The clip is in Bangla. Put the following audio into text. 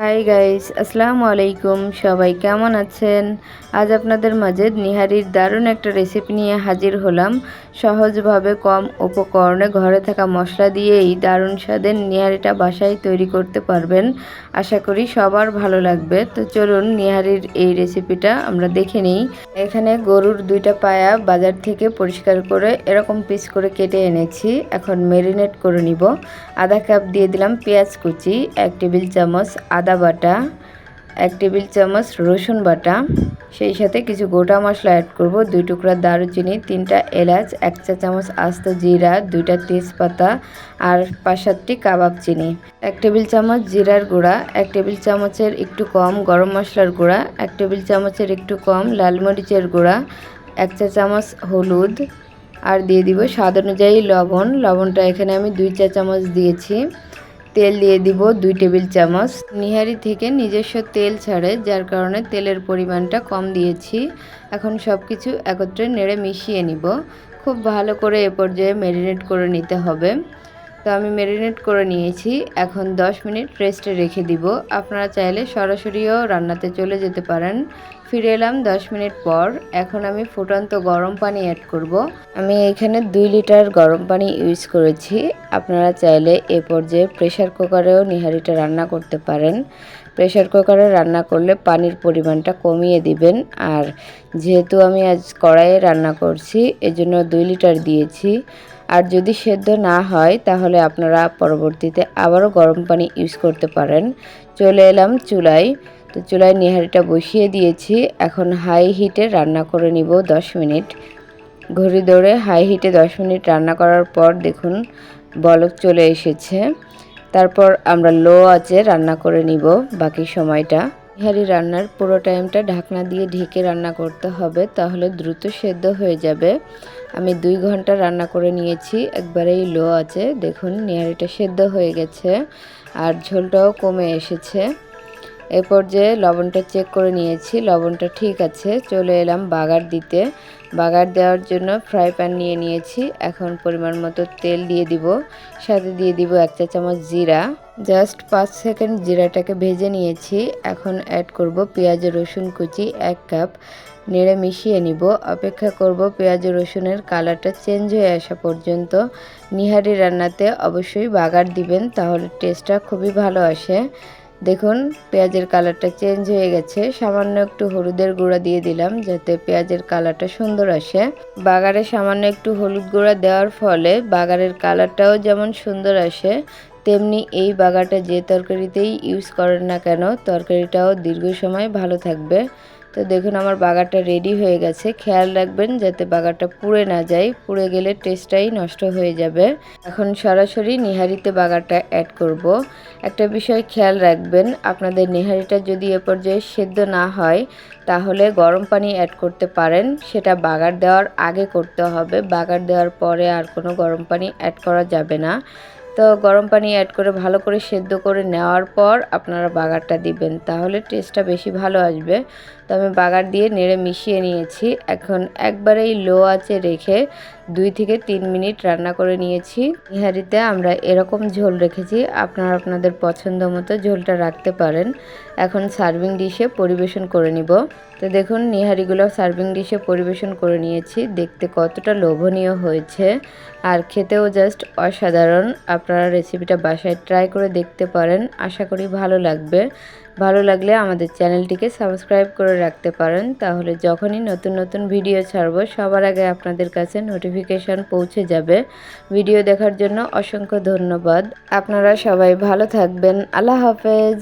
হাই গাইস আসসালামু আলাইকুম সবাই কেমন আছেন? আজ আপনাদের মাঝে নিহারির দারুণ একটা রেসিপি নিয়ে হাজির হলাম। সহজভাবে কম উপকরণে ঘরে থাকা মশলা দিয়েই দারুণ স্বাদের নিহারিটা বাসায় তৈরি করতে পারবেন। আশা করি সবার ভালো লাগবে। তো চলুন নিহারির এই রেসিপিটা আমরা দেখে নিই। এখানে গরুর দুইটা পায়া বাজার থেকে পরিষ্কার করে এরকম পিস করে কেটে এনেছি। এখন মেরিনেট করে নিব। আধা কাপ দিয়ে দিলাম পেঁয়াজ কুচি, এক টেবিল চামচ আদা বাটা, এক টেবিল চামচ রসুন বাটা, সেই সাথে কিছু গোটা মশলা অ্যাড করব, দুই টুকরা দারুচিনি, তিনটা এলাচ, এক চা চামচ আস্ত জিরা, দুইটা তেজপাতা আর পাঁচ সাতটি কাবাব চিনি, এক টেবিল চামচ জিরার গুঁড়া, এক টেবিল চামচের একটু কম গরম মশলার গুঁড়া, এক টেবিল চামচের একটু কম লাল মরিচের গুঁড়া, এক চা চামচ হলুদ আর দিয়ে দিব স্বাদ অনুযায়ী লবণ, লবণটা এখানে আমি দুই চা চামচ দিয়েছি। তেল দিয়ে দিব দুই টেবিল চামচ। নিহারি থেকে নিজস্ব তেল ছাড়ে, যার কারণে তেলের পরিমাণটা কম দিয়েছি। এখন সব কিছু একত্রে নেড়ে মিশিয়ে নিব। খুব ভালো করে এ পর্যায়ে ম্যারিনেট করে নিতে হবে। তো আমি ম্যারিনেট করে নিয়েছি। এখন 10 মিনিট রেস্টে রেখে দিব। আপনারা চাইলে সরাসরিও রান্নাতে চলে যেতে পারেন। ফিরে এলাম 10 মিনিট পর। এখন আমি ফুটন্ত গরম পানি অ্যাড করব। আমি এখানে দুই লিটার গরম পানি ইউজ করেছি। আপনারা চাইলে এ পর্যায়ে প্রেশার কুকারেও নিহারিটা রান্না করতে পারেন। প্রেশার কুকারে রান্না করলে পানির পরিমাণটা কমিয়ে দিবেন। আর যেহেতু আমি আজ কড়াইয়ে রান্না করছি, এজন্য দুই লিটার দিয়েছি। আর যদি সেদ্ধ না হয়, তাহলে আপনারা পরবর্তীতে আবারও গরম পানি ইউজ করতে পারেন। চলে এলাম চুলায়। তো চুলায় নিহারিটা বসিয়ে দিয়েছি। এখন হাই হিটে রান্না করে নিব 10 মিনিট। ঘড়ি দৌড়ে হাই হিটে 10 মিনিট রান্না করার পর দেখুন বলক চলে এসেছে। তারপর আমরা লো আঁচে রান্না করে নিব বাকি সময়টা। নিহারি রান্নার পুরো টাইমটা ঢাকনা দিয়ে ঢেকে রান্না করতে হবে, তাহলে দ্রুত সেদ্ধ হয়ে যাবে। আমি দুই ঘণ্টা রান্না করে নিয়েছি, একবারেই লো আছে। দেখুন, নিহারিটা সেদ্ধ হয়ে গেছে, আর ঝোলটাও কমে এসেছে। এরপর যে লবণটা চেক করে নিয়েছি, লবণটা ঠিক আছে, চলে এলাম বাগার দিতে। বাগার দেওয়ার জন্য ফ্রাই প্যান নিয়ে নিয়েছি। এখন পরিমাণ মতো তেল দিয়ে দিব। সাথে দিয়ে দিব এক চা চামচ জিরা। জাস্ট পাঁচ সেকেন্ড জিরাটাকে ভেজে নিয়েছি। এখন অ্যাড করব পেঁয়াজ, রসুন কুচি এক কাপ। নেড়ে মিশিয়ে নিব। অপেক্ষা করব পেঁয়াজ, রসুনের কালারটা চেঞ্জ হয়ে আসা পর্যন্ত। নিহারি রান্নাতে অবশ্যই বাগার দিবেন, তাহলে টেস্টটা খুবই ভালো আসে। দেখুন, পেঁয়াজের কালারটা চেঞ্জ হয়ে গেছে। সামান্য একটু হলুদের গুঁড়া দিয়ে দিলাম যাতে পেঁয়াজের কালারটা সুন্দর আসে। বাগারে সামান্য একটু হলুদ গুঁড়া দেওয়ার ফলে বাগারের কালারটাও যেমন সুন্দর আসে, তেমনি এই বাগারটা যে তরকারিতেই ইউজ করেন না কেন, তরকারিটাও দীর্ঘ সময় ভালো থাকবে। তো দেখুন, আমার বাগারটা রেডি হয়ে গেছে। খেয়াল রাখবেন যাতে বাগারটা পুড়ে না যায়। পুড়ে গেলে টেস্টটাই নষ্ট হয়ে যাবে। এখন সরাসরি নিহারিতে বাগারটা অ্যাড করব। একটা বিষয় খেয়াল রাখবেন, আপনাদের নিহারিটা যদি এ পর্যায়ে সেদ্ধ না হয়, তাহলে গরম পানি অ্যাড করতে পারেন। সেটা বাগার দেওয়ার আগে করতে হবে। বাগার দেওয়ার পরে আর কোনো গরম পানি অ্যাড করা যাবে না। তো গরম পানি অ্যাড করে ভালো করে সেদ্ধ করে নেওয়ার পর আপনারা বাগারটা দিবেন। তাহলে টেস্টটা বেশি ভালো আসবে। তো আমি বাগার দিয়ে নেড়ে মিশিয়ে নিয়েছি। এখন একবারেই লো আঁচে রেখে দুই থেকে তিন মিনিট রান্না করে নিয়েছি। নিহারিতে আমরা এরকম ঝোল রেখেছি, আপনারা আপনাদের পছন্দ মতো ঝোলটা রাখতে পারেন। এখন সার্ভিং ডিশে পরিবেশন করে নিব। তো দেখুন, নিহারিগুলো সার্ভিং ডিশে পরিবেশন করে নিয়েছি। দেখতে কতটা লোভনীয় হয়েছে। আর খেতেও জাস্ট অসাধারণ। আপনারা রেসিপিটা বাসায় ট্রাই করে দেখতে পারেন। আশা করি ভালো লাগবে। ভালো লাগলে আমাদের চ্যানেলটিকে সাবস্ক্রাইব করে রাখতে পারেন। তাহলে যখনই নতুন নতুন ভিডিও ছাড়ব, সবার আগে আপনাদের কাছে নোটিফিকেশান পৌঁছে যাবে। ভিডিও দেখার জন্য অসংখ্য ধন্যবাদ। আপনারা সবাই ভালো থাকবেন। আল্লাহ হাফেজ।